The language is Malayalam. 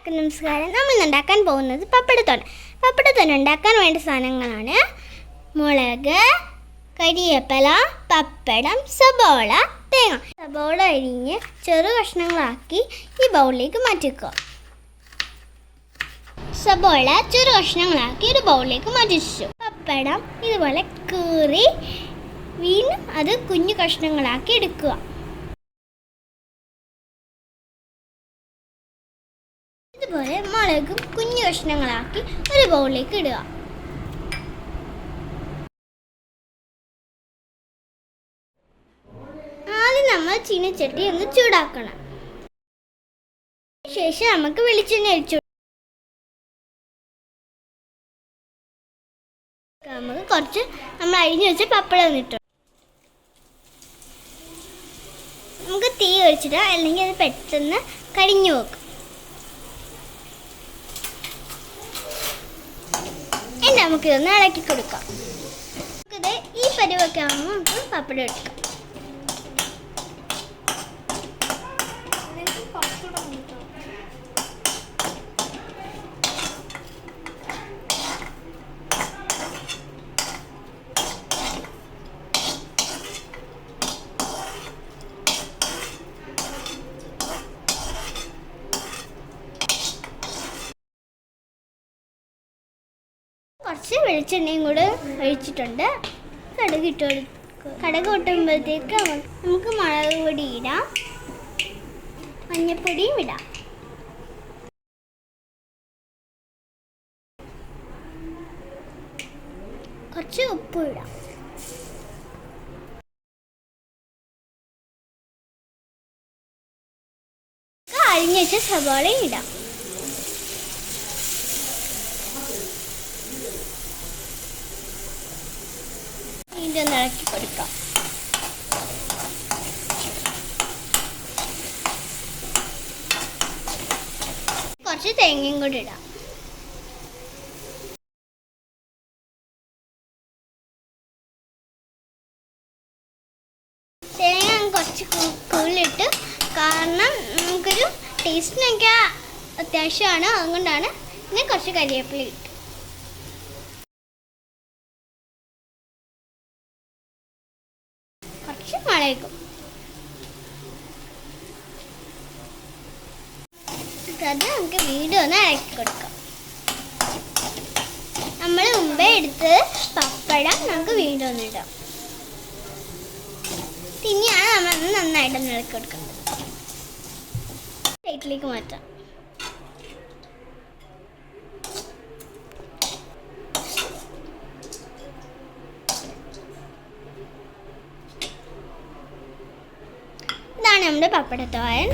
എല്ലാവർക്കും നമസ്കാരം. നമ്മൾ ഉണ്ടാക്കാൻ പോകുന്നത് പപ്പടത്തോൻ പപ്പടത്തോൻ ഉണ്ടാക്കാൻ വേണ്ട സാധനങ്ങളാണ് മുളക് കരിയേപ്പല പപ്പടം സബോള തേങ്ങ. സബോള അരിഞ്ഞ് ചെറു കഷ്ണങ്ങളാക്കി ഈ ബൗളിലേക്ക് മാറ്റിക്കുക സബോള ചെറു കഷ്ണങ്ങളാക്കി ഒരു ബൗളിലേക്ക് മാറ്റിച്ചു പപ്പടം ഇതുപോലെ കീറി വീണ്ടും അത് കുഞ്ഞു കഷ്ണങ്ങളാക്കി എടുക്കുക. ഇതുപോലെ മുളകും കുഞ്ഞു കഷ്ണങ്ങളാക്കി ഒരു ബൗളിലേക്ക് ഇടുക. ആദ്യം നമ്മൾ ചീനച്ചട്ടി ഒന്ന് ചൂടാക്കണം. ശേഷം നമുക്ക് വെളിച്ചെണ്ണ ഒഴിച്ചു നമുക്ക് കുറച്ച് നമ്മൾ അരിഞ്ഞു വെച്ച പപ്പടം ഒന്നിട്ടു നമുക്ക് തീ ഒഴിച്ചിടാം അല്ലെങ്കിൽ അത് പെട്ടെന്ന് കരിഞ്ഞു വെക്കും ഇനി നമുക്കിതൊന്ന് ഇളക്കി കൊടുക്കാം. നമുക്കിത് ഈ പരുവൊക്കെ ആകുമ്പോൾ നമുക്ക് പപ്പടം എടുക്കാം കുറച്ച് വെളിച്ചെണ്ണയും കൂടെ ഒഴിച്ചിട്ടുണ്ട്. കടുക് ഇട്ട് കൊടുക്കുക കടുക് പൊട്ടുമ്പോഴത്തേക്ക് നമുക്ക് മുളക് പൊടി ഇടാം. മഞ്ഞപ്പൊടിയും ഇടാം. കുറച്ച് ഉപ്പും ഇടാം. അരിഞ്ഞ സവാളയും ഇടാം. ഇതിന്റെ ഒന്ന് ഇളക്കി കൊടുക്കാം. കുറച്ച് തേങ്ങയും കൂടി ഇടാം. തേങ്ങ കുറച്ച് കൂടുതലിട്ട് കാരണം നമുക്കൊരു ടേസ്റ്റിനൊക്കെ അത്യാവശ്യമാണ്. അതുകൊണ്ടാണ് പിന്നെ കുറച്ച് കരിവേപ്പില ഇട്ട്. മുളകും അത് നമുക്ക് വീണ്ടും ഒന്ന് ഇളക്കി കൊടുക്കാം. നമ്മൾ മുമ്പേ എടുത്ത് പപ്പടം നമുക്ക് വീണ്ടും ഒന്ന് ഇടാം. പിന്നെയാണ് നമ്മൾ ഒന്ന് നന്നായിട്ടൊന്ന് ഇളക്കി കൊടുക്കുന്നത് പ്ലേറ്റിലേക്ക് മാറ്റാം. നമ്മുടെ പപ്പടത്തോരൻ